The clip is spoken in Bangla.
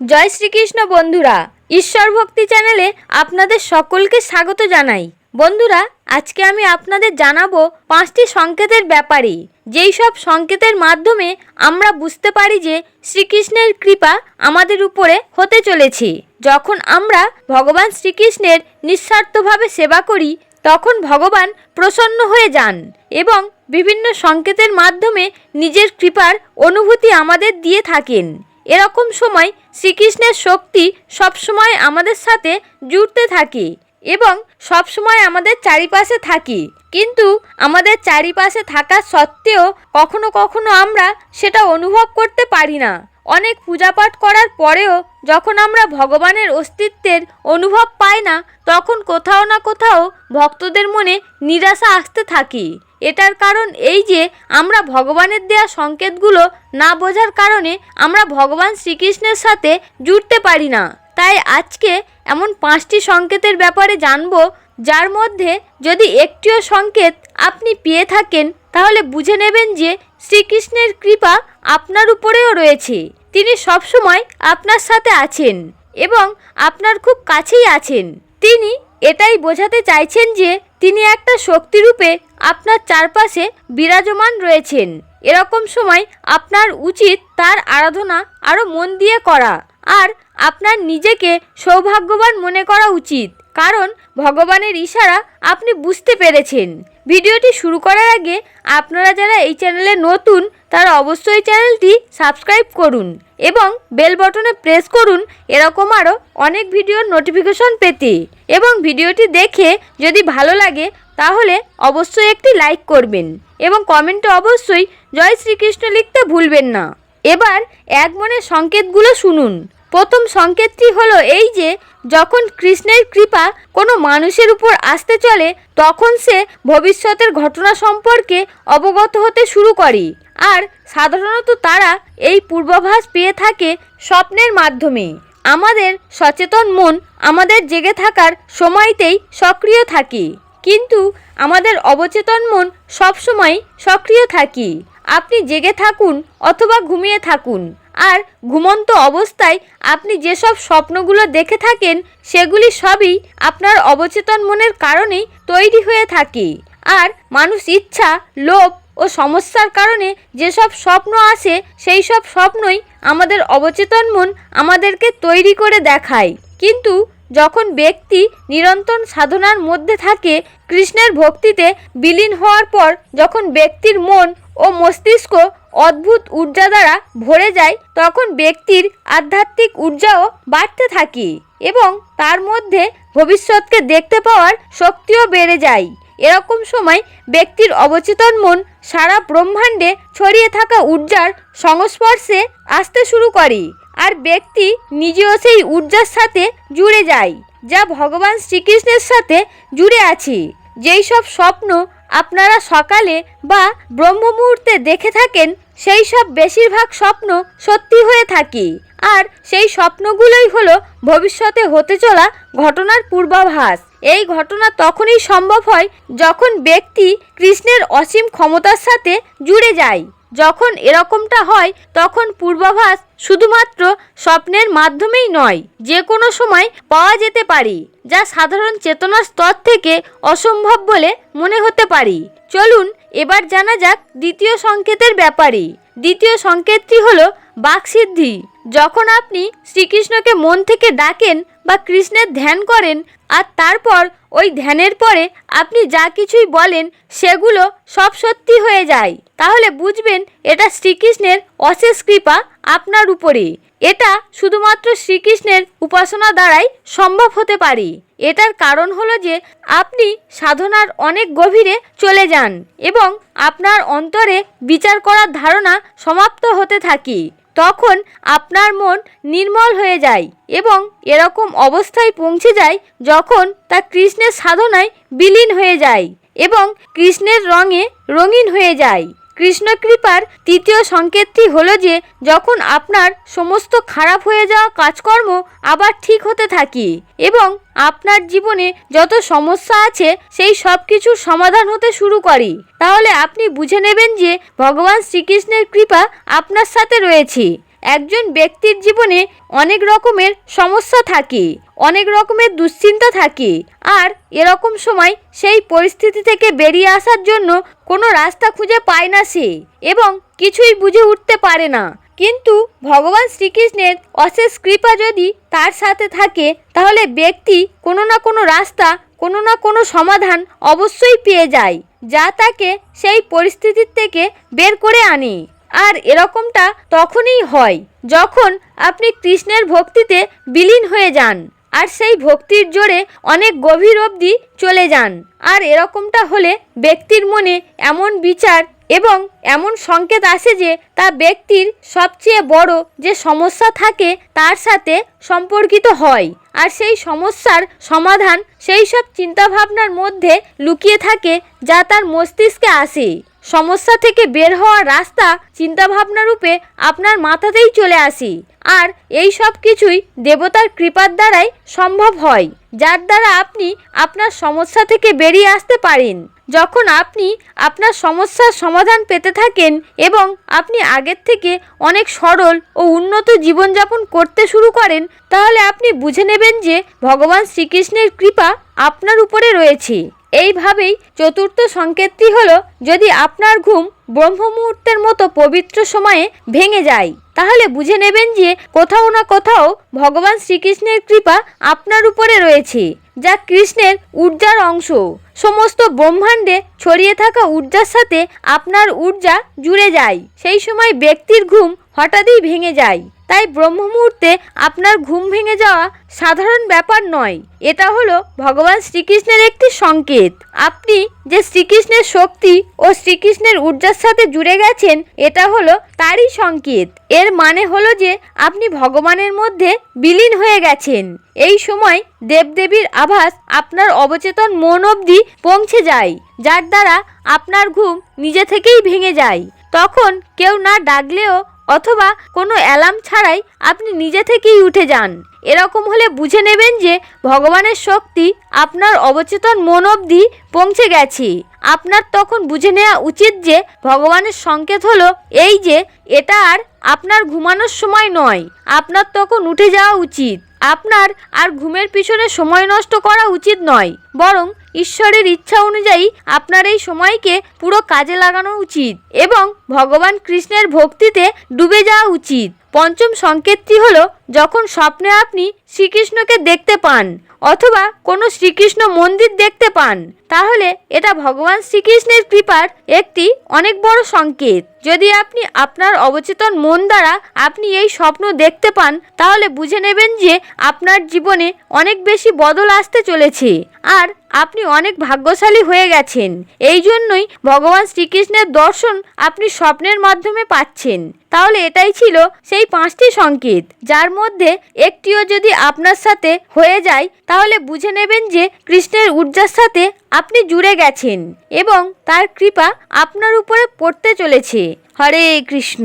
জয় শ্রীকৃষ্ণ বন্ধুরা, ঈশ্বর ভক্তি চ্যানেলে আপনাদের সকলকে স্বাগত জানাই। বন্ধুরা, আজকে আমি আপনাদের জানাব পাঁচটি সংকেতের ব্যাপারে। যেই সব সংকেতের মাধ্যমে আমরা বুঝতে পারি যে শ্রীকৃষ্ণের কৃপা আমাদের উপরে হতে চলেছে। যখন আমরা ভগবান শ্রীকৃষ্ণের নিঃস্বার্থভাবে সেবা করি, তখন ভগবান প্রসন্ন হয়ে যান এবং বিভিন্ন সংকেতের মাধ্যমে নিজের কৃপার অনুভূতি আমাদের দিয়ে থাকেন। এরকম সময় শ্রীকৃষ্ণের শক্তি সবসময় আমাদের সাথে জুড়তে থাকে এবং সবসময় আমাদের চারিপাশে থাকি। কিন্তু আমাদের চারিপাশে থাকা সত্ত্বেও কখনো কখনো আমরা সেটা অনুভব করতে পারি না। অনেক পূজাপাঠ করার পরেও যখন আমরা ভগবানের অস্তিত্বের অনুভব পাই না, তখন কোথাও না কোথাও ভক্তদের মনে নিরাশা আসতে থাকি। এটার কারণ এই যে আমরা ভগবানের দেয়া সংকেতগুলো না বোঝার কারণে আমরা ভগবান শ্রীকৃষ্ণের সাথে জুড়তে পারি না। তাই আজকে এমন পাঁচটি সংকেতের ব্যাপারে জানব, যার মধ্যে যদি একটিও সংকেত আপনি পেয়ে থাকেন, তাহলে বুঝে নেবেন যে শ্রীকৃষ্ণের কৃপা আপনার উপরেও রয়েছে। তিনি সবসময় আপনার সাথে আছেন এবং আপনার খুব কাছেই আছেন। তিনি এটাই বোঝাতে চাইছেন যে তিনি একটা শক্তিরূপে আপনার চারপাশে বিরাজমান রয়েছেন। এরকম সময় আপনার উচিত তার আরাধনা আরও মন দিয়ে করা। আর আপনার নিজেকে সৌভাগ্যবান মনে করা উচিত। কারণ ভগবানের ইশারা আপনি বুঝতে পেরেছেন। ভিডিওটি শুরু করার আগে আপনারা যারা এই চ্যানেলে নতুন, তারা অবশ্যই চ্যানেলটি সাবস্ক্রাইব করুন এবং বেল বটনে প্রেস করুন, এরকম আরও অনেক ভিডিওর নোটিফিকেশন পেতে। এবং ভিডিওটি দেখে যদি ভালো লাগে, তাহলে অবশ্যই একটি লাইক করবেন এবং কমেন্টে অবশ্যই জয় শ্রীকৃষ্ণ লিখতে ভুলবেন না। এবার এক মনে সংকেতগুলো শুনুন। প্রথম সংকেতটি হলো এই যে, যখন কৃষ্ণের কৃপা কোনো মানুষের উপর আসতে চলে, তখন সে ভবিষ্যতের ঘটনা সম্পর্কে অবগত হতে শুরু করে। আর সাধারণত তারা এই পূর্বাভাস পেয়ে থাকে স্বপ্নের মাধ্যমে আমাদের সচেতন মন আমাদের জেগে থাকার সময়তেই সক্রিয় থাকে। কিন্তু আমাদের অবচেতন মন সবসময় সক্রিয় থাকি। আপনি জেগে থাকুন অথবা ঘুমিয়ে থাকুন। আর ঘুমন্ত অবস্থায় আপনি যেসব স্বপ্নগুলো দেখে থাকেন, সেগুলি সবই আপনার অবচেতন মনের কারণেই তৈরি হয়ে থাকে। আর মানুষ ইচ্ছা, লোভ ও সমস্যার কারণে যেসব স্বপ্ন আসে সেই সব স্বপ্নই আমাদের অবচেতন মন আমাদেরকে তৈরি করে দেখায়। কিন্তু যখন ব্যক্তি নিরন্তর সাধনার মধ্যে থাকে, কৃষ্ণের ভক্তিতে বিলীন হওয়ার পর যখন ব্যক্তির মন ও মস্তিষ্ক অদ্ভুত ঊর্জা দ্বারা ভরে যায়, তখন ব্যক্তির আধ্যাত্মিক ঊর্জাও বাড়তে থাকে এবং তার মধ্যে ভবিষ্যৎকে দেখতে পাওয়ার শক্তিও বেড়ে যায়। এরকম সময় ব্যক্তির অবচেতন মন সারা ব্রহ্মাণ্ডে ছড়িয়ে থাকা ঊর্জার সংস্পর্শে আসতে শুরু করে আর ব্যক্তি নিজেও সেই ঊর্জার সাথে জুড়ে যায়, যা ভগবান শ্রীকৃষ্ণের সাথে জুড়ে আছে। যেই সব স্বপ্ন আপনারা সকালে বা ব্রহ্ম মুহূর্তে দেখে থাকেন, সেই সব বেশিরভাগ স্বপ্ন সত্যি হয়ে থাকি। আর সেই স্বপ্নগুলোই হলো ভবিষ্যতে হতে চলা ঘটনার পূর্বাভাস। এই ঘটনা তখনই সম্ভব হয় যখন ব্যক্তি কৃষ্ণের অসীম ক্ষমতার সাথে জুড়ে যায়। যখন এরকমটা হয়, তখন পূর্বাভাস শুধুমাত্র স্বপ্নের মাধ্যমেই নয়, যে কোনো সময় পাওয়া যেতে পারে, যা সাধারণ চেতনার স্তর থেকে অসম্ভব বলে মনে হতে পারে। চলুন এবার জানা যাক দ্বিতীয় সংকেতের ব্যাপারে। দ্বিতীয় সংকেতটি হলো বাকসিদ্ধি। যখন আপনি শ্রীকৃষ্ণকে মন থেকে ডাকেন বা কৃষ্ণের ধ্যান করেন আর তারপর ওই ধ্যানের পরে আপনি যা কিছুই বলেন সেগুলো সব সত্যি হয়ে যায়। তাহলে বুঝবেন এটা শ্রীকৃষ্ণের অশেষ কৃপা আপনার উপরে এটা শুধুমাত্র শ্রীকৃষ্ণের উপাসনা দ্বারাই সম্ভব হতে পারে। এটার কারণ হলো যে আপনি সাধনার অনেক গভীরে চলে যান এবং আপনার অন্তরে বিচার করার ধারণা সমাপ্ত হতে থাকে। তখন আপনার মন নির্মল হয়ে যায় এবং এরকম অবস্থায় পৌঁছে যায় যখন তা কৃষ্ণের সাধনায় বিলীন হয়ে যায় এবং কৃষ্ণের রঙে রঙিন হয়ে যায়। কৃষ্ণ কৃপার তৃতীয় সংকেতটি হল যে, যখন আপনার সমস্ত খারাপ হয়ে যাওয়া কাজকর্ম আবার ঠিক হতে থাকে এবং আপনার জীবনে যত সমস্যা আছে, সেই সব কিছুর সমাধান হতে শুরু করে, তাহলে আপনি বুঝে নেবেন যে ভগবান শ্রীকৃষ্ণের কৃপা আপনার সাথে রয়েছে। একজন ব্যক্তির জীবনে অনেক রকমের সমস্যা থাকে, অনেক রকমের দুশ্চিন্তা থাকে আর এরকম সময় সেই পরিস্থিতি থেকে বেরিয়ে আসার জন্য কোনো রাস্তা খুঁজে পায় না সে এবং কিছুই বুঝে উঠতে পারে না। কিন্তু ভগবান শ্রীকৃষ্ণের অশেষ কৃপা যদি তার সাথে থাকে, তাহলে ব্যক্তি কোনো না কোনো রাস্তা, কোনো না কোনো সমাধান অবশ্যই পেয়ে যায়, যা তাকে সেই পরিস্থিতির থেকে বের করে আনে। আর এরকমটা তখনই হয় যখন আপনি কৃষ্ণের ভক্তিতে বিলীন হয়ে যান আর সেই ভক্তির জোরে অনেক গভীর অবধি চলে যান। আর এরকমটা হলে ব্যক্তির মনে এমন বিচার এবং এমন সংকেত আসে যে তা ব্যক্তির সবচেয়ে বড় যে সমস্যা থাকে তার সাথে সম্পর্কিত হয়। আর সেই সমস্যার সমাধান সেই সব চিন্তাভাবনার মধ্যে লুকিয়ে থাকে যা তার মস্তিষ্কে আসে। সমস্যা থেকে বের হওয়ার রাস্তা চিন্তাভাবনা রূপে আপনার মাথাতেই চলে আসি। আর এই সব কিছুই দেবতার কৃপার দ্বারাই সম্ভব হয়, যার দ্বারা আপনি আপনার সমস্যা থেকে বেরিয়ে আসতে পারেন। যখন আপনি আপনার সমস্যার সমাধান পেতে থাকেন এবং আপনি আগের থেকে অনেক সরল ও উন্নত জীবনযাপন করতে শুরু করেন, তাহলে আপনি বুঝে নেবেন যে ভগবান শ্রীকৃষ্ণের কৃপা আপনার উপরে রয়েছে। এইভাবেই চতুর্থ সংকেতটি হলো, যদি আপনার ঘুম ব্রহ্ম মুহূর্তের মতো পবিত্র সময়ে ভেঙে যায়, তাহলে বুঝে নেবেন যে কোথাও না কোথাও ভগবান শ্রীকৃষ্ণের কৃপা আপনার উপরে রয়েছে, যা কৃষ্ণের ঊর্জার অংশ। সমস্ত ব্রহ্মাণ্ডে ছড়িয়ে থাকা ঊর্জার সাথে আপনার ঊর্জা জুড়ে যায়। সেই সময় ব্যক্তির ঘুম হঠাৎই ভেঙে যায়। তাই ব্রহ্ম মুহূর্তে আপনার ঘুম ভেঙে যাওয়া সাধারণ ব্যাপার নয়। এটা হলো ভগবান শ্রীকৃষ্ণের একটি সংকেত। আপনি যে শ্রীকৃষ্ণের শক্তি ও শ্রীকৃষ্ণের ঊর্জার সাথে জুড়ে গেছেন, এটা হলো তারই সংকেত। এর মানে হলো যে আপনি ভগবানের মধ্যে বিলীন হয়ে গেছেন। এই সময় দেবদেবীর আভাস আপনার অবচেতন মন অবধি পৌঁছে যায়, যার দ্বারা আপনার ঘুম নিজে থেকেই ভেঙে যায়। তখন কেউ না ডাকলেও অথবা কোনো অ্যালার্ম ছাড়াই আপনি নিজে থেকেই উঠে যান। এরকম হলে বুঝে নেবেন যে ভগবানের শক্তি আপনার অবচেতন মন অবধি পৌঁছে গেছে। আপনার তখন বুঝে নেওয়া উচিত যে ভগবানের সংকেত হলো এই যে, এটা আর আপনার ঘুমানোর সময় নয়। আপনার তখন উঠে যাওয়া উচিত। আপনার আর ঘুমের পিছনে সময় নষ্ট করা উচিত নয়, বরং ঈশ্বরের ইচ্ছা অনুযায়ী আপনার এই সময়কে পুরো কাজে লাগানো উচিত এবং ভগবান কৃষ্ণের ভক্তিতে ডুবে যাওয়া উচিত। পঞ্চম সংকেতটি হলো, যখন স্বপ্নে আপনি শ্রীকৃষ্ণকে দেখতে পান অথবা কোনো শ্রীকৃষ্ণ মন্দির দেখতে পান, তাহলে এটা ভগবান শ্রীকৃষ্ণের কৃপার একটি অনেক বড় সংকেত। যদি আপনি আপনার অবচেতন মন দ্বারা আপনি এই স্বপ্ন দেখতে পান, তাহলে বুঝে নেবেন যে আপনার জীবনে অনেক বেশি বদল আসতে চলেছে আর আপনি অনেক ভাগ্যশালী হয়ে গেছেন। এই জন্যই ভগবান শ্রীকৃষ্ণের দর্শন আপনি স্বপ্নের মাধ্যমে পাচ্ছেন। তাহলে এটাই ছিল সেই পাঁচটি সংকেত। যার মধ্যে একটিও যদি আপনার সাথে হয়ে যায়, তাহলে বুঝে নেবেন যে কৃষ্ণের ঊর্জার সাথে আপনি জুড়ে গেছেন এবং তার কৃপা আপনার উপরে পড়তে চলেছে। হরে কৃষ্ণ।